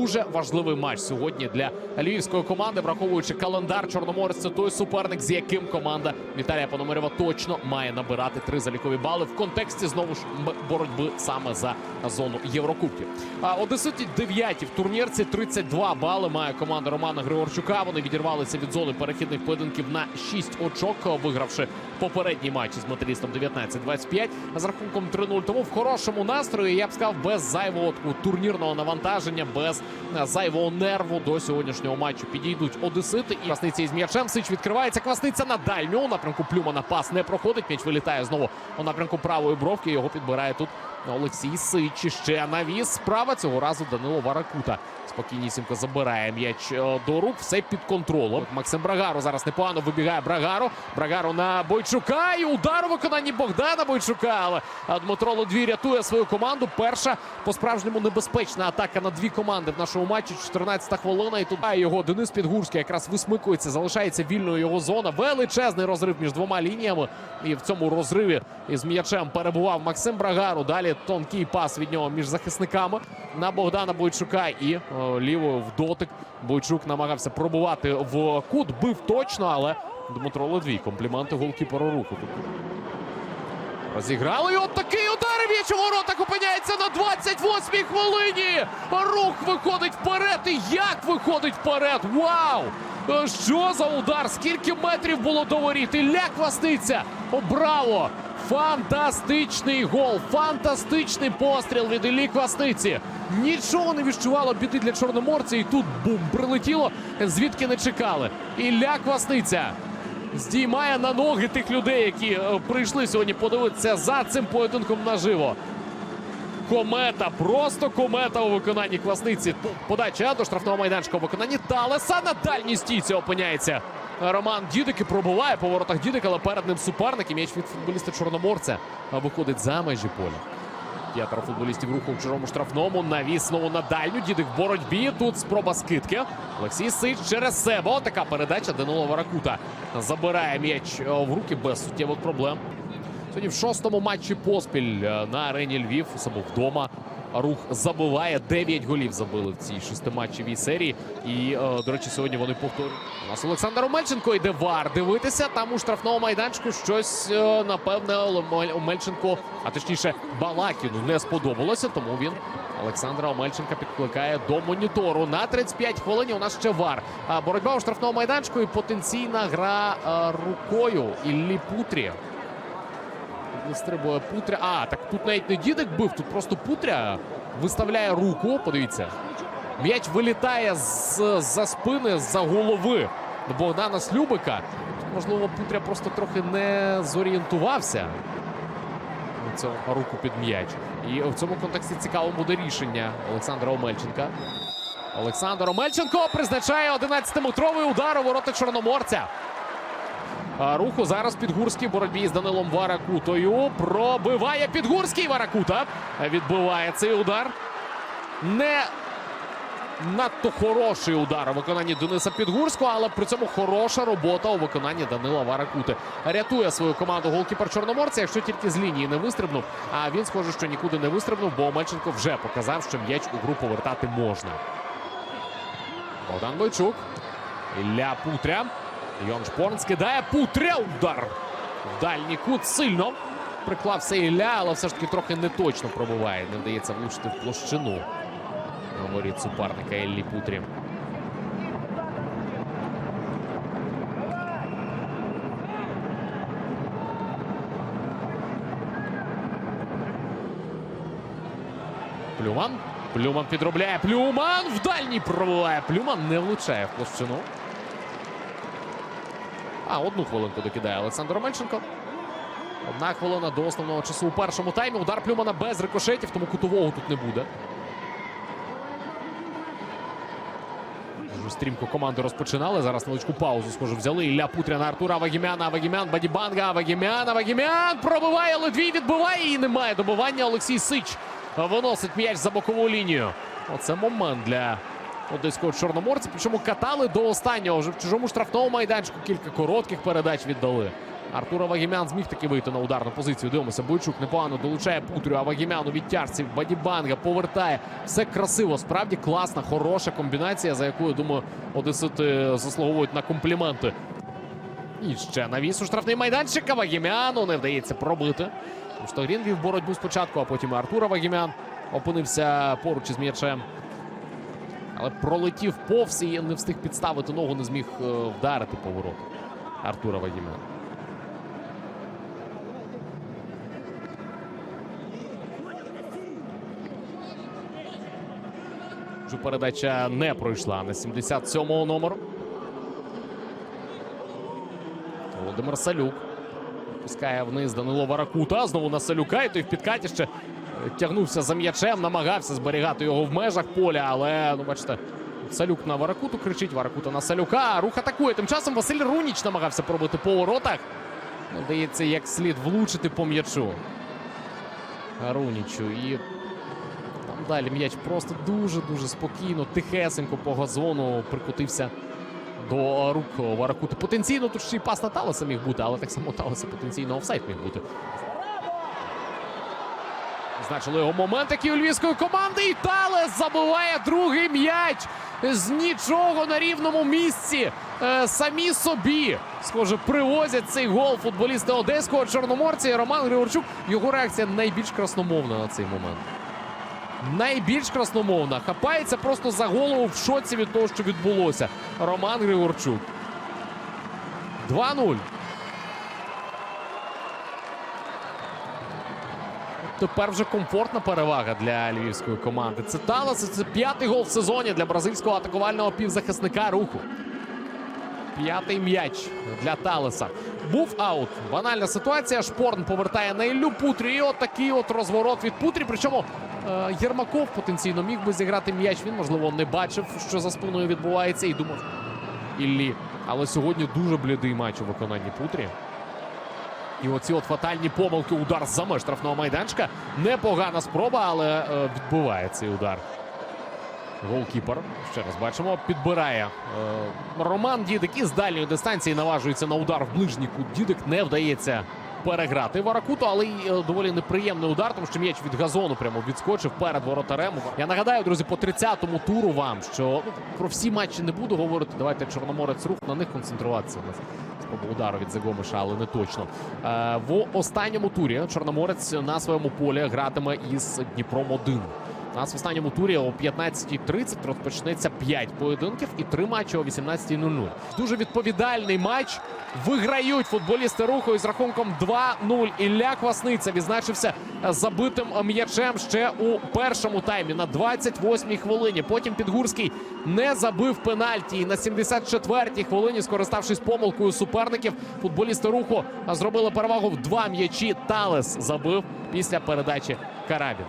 дуже важливий матч сьогодні для львівської команди, враховуючи календар Чорноморець. Це той суперник, з яким команда Віталія Пономарєва точно має набирати три залікові бали в контексті знову ж боротьби саме за зону Єврокубків. А Одеситі дев'яті в турнірці 32 бали має команда Романа Григорчука. Вони відірвалися від зони перехідних поєдинків на 6 очок, вигравши попередній матч із металістом 19-25 з рахунком 3-0. Тому в хорошому настрої я б сказав без зайвого турнірного навантаження, без зайвого нерву до сьогоднішнього матчу підійдуть одесити. І Квасниця із м'ячем Сич відкривається. Квасниця на дальню у напрямку Плюмана пас не проходить. М'яч вилітає знову у напрямку правої бровки. Його підбирає тут Олексій Сич. Ще навіс справа цього разу Данило Варакута. Спокійнісінько забирає м'яч е, до рук. Все під контролем. Максим Брагаро зараз непогано вибігає Брагаро. Брагаро на Бойчука. І удар у виконанні Богдана Бойчука. Але е, Дмитро Лодвій рятує свою команду. Перша по-справжньому небезпечна атака на дві команди в нашому матчі. 14-та хвилина. І тут його Денис Підгурський якраз висмикується. Залишається вільною його зона. Величезний розрив між двома лініями. І в цьому розриві із м'ячем перебував Максим Брагаро. Далі тонкий пас від нього між захисниками на Богдана Бойчука і е, лівою в дотик. Бойчук намагався пробувати в кут. Бив точно, але Дмитро Ледвій. Компліменти голкіперу руху. Розіграли і от такий удар і м'яч у воротах опиняється на 28-й хвилині. Рух виходить вперед. І як виходить вперед? Вау! Що за удар? Скільки метрів було до воріт? Ілля Квасниця. О, браво! Фантастичний гол, фантастичний постріл від Іллі Квасниці. Нічого не відчувало біди для чорноморця. І тут бум прилетіло, звідки не чекали. Ілля Квасниця здіймає на ноги тих людей, які е, прийшли сьогодні подивитися за цим поєдинком наживо. Комета, просто комета у виконанні Квасниці. Подача до штрафного майданчика у виконанні Талеса на дальній стійці опиняється. Роман Дідик і пробуває по воротах Дідик, але перед ним суперник і м'яч від футболіста Чорноморця виходить за межі поля. П'ятеро футболістів руху в чужому штрафному. Навіс знову на дальню. Дідик в боротьбі. Тут спроба скидки. Олексій Сич через себе. Отака передача Данило Варакута. Забирає м'яч е, в руки без суттєвих проблем. Сьогодні в шостому матчі поспіль е, на арені Львів, само вдома. Рух забиває 9 голів забили в цій шестиматчевій серії. І, е, до речі, сьогодні вони повторюють. У нас Олександр Омельченко йде вар дивитися. Там у штрафному майданчику щось, е, напевне, Омельченко, а точніше, Балакіну не сподобалося. Тому він Олександра Омельченка підкликає до монітору. На 35 хвилині у нас ще вар. Боротьба у штрафному майданчику і потенційна гра е, рукою Іллі Путрі. Вистрибує Путря. А, так тут навіть не дідик бив, тут просто Путря виставляє руку. Подивіться. М'яч вилітає з за спини, з-за голови Богдана Слюбика. Тут, можливо, Путря просто трохи не зорієнтувався. Цю руку під м'яч. І в цьому контексті цікавим буде рішення Олександра Омельченка. Олександр Омельченко призначає 11-метровий удар у ворота Чорноморця. Руху зараз Підгурський в боротьбі з Данилом Варакутою. Пробиває Підгурський Варакута. Відбиває цей удар. Не надто хороший удар у виконанні Дениса Підгурського, але при цьому хороша робота у виконанні Данила Варакути. Рятує свою команду голкіпер Чорноморця, якщо тільки з лінії не вистрибнув. А він схоже, що нікуди не вистрибнув, бо Омельченко вже показав, що м'яч у гру повертати можна. Богдан Бойчук. Ілля Путря. Йон Шпорн скидає Путря. Удар. В дальній кут сильно. Приклався Ілля, але все ж таки трохи не точно пробиває. Не вдається влучити в площину. Говорить суперника Іллі Путрі. Плюман. Плюман підробляє. Плюман в дальній пробиває. Плюман не влучає в площину. А, одну хвилинку докидає Олександр Омельченко. Одна хвилина до основного часу у першому таймі. Удар Плюмана без рикошетів, тому кутового тут не буде. Стрімко команди розпочинали. Зараз невеличку паузу, схоже, взяли. Ілля Путря на Артура Авагімяна. Авагімян, Бадібанга, Авагімян, Авагімян. Пробиває Ледвій, відбиває і немає добивання. Олексій Сич виносить м'яч за бокову лінію. Оце момент для одеського чорноморця. Причому катали до останнього. Вже в чужому штрафному майданчику кілька коротких передач віддали. Артура Вагімян зміг таки вийти на ударну позицію. Дивимося, Бойчук непогано долучає Путрю, а Вагімян у відтяжці Бадібанга повертає. Все красиво, справді класна, хороша комбінація, за яку, я думаю, одесити заслуговують на компліменти. І ще навіс у штрафний майданчик. а Вагімяну не вдається пробити. Штогрін вів боротьбу спочатку, а потім Артура Вагімян опинився поруч із м'ячем. Але пролетів повз і не встиг підставити ногу, не зміг е, вдарити поворот Артура. Вже передача не пройшла на 77-го номеру. Володимир Салюк. Пускає вниз Данило Варакута. Знову на Салюка. І той в підкаті ще тягнувся за м'ячем, намагався зберігати його в межах поля. Але, ну бачите, Салюк на Варакуту кричить, Варакута на Салюка. Рух атакує. Тим часом Василь Руніч намагався пробити по воротах. Не вдається як слід влучити по м'ячу. Рунічу. І там далі м'яч просто дуже-дуже спокійно, тихесенько по газону прикотився до рук Варакути. Потенційно тут ще й пас на Талеса міг бути, але так само Талеса потенційно офсайд міг бути. Значили його момент, який у львівської команди. І Талес забиває другий м'яч з нічого на рівному місці. Е, самі собі, схоже, привозять цей гол футболісти одеського чорноморця. І Роман Григорчук. Його реакція найбільш красномовна на цей момент. Найбільш красномовна. Хапається просто за голову в шоці від того, що відбулося. Роман Григорчук. 2-0. Тепер вже комфортна перевага для львівської команди. Це Талас, це п'ятий гол в сезоні для бразильського атакувального півзахисника руху. П'ятий м'яч для Талеса. Був аут. Банальна ситуація. Шпорн повертає на Іллю Путрі. І от такий от розворот від Путрі. Причому е, Єрмаков потенційно міг би зіграти м'яч. Він, можливо, не бачив, що за спиною відбувається, і думав Іллі. Але сьогодні дуже блідий матч у виконанні Путрі. І оці от фатальні помилки, удар за меж штрафного майданчика. Непогана спроба, але е, відбиває цей удар. Голкіпер, ще раз бачимо, підбирає е, Роман Дідик і з дальньої дистанції наважується на удар в ближній кут. Дідик не вдається переграти Варакуту, але й е, доволі неприємний удар, тому що м'яч від газону прямо відскочив перед воротарем. Я нагадаю, друзі, по 30-му туру вам, що ну, про всі матчі не буду говорити. Давайте Чорноморець рух на них концентруватися. У удару від Загомиша, але не точно. Е, в останньому турі Чорноморець на своєму полі гратиме із Дніпром 1. Нас в останньому турі о 15.30 розпочнеться 5 поєдинків і 3 матчі о 18.00. Дуже відповідальний матч. Виграють футболісти руху із рахунком 2-0. Ілля Квасниця відзначився забитим м'ячем ще у першому таймі на 28-й хвилині. Потім Підгурський не забив пенальті. І на 74-й хвилині, скориставшись помилкою суперників, футболісти руху зробили перевагу в два м'ячі. Талес забив після передачі Карабіна.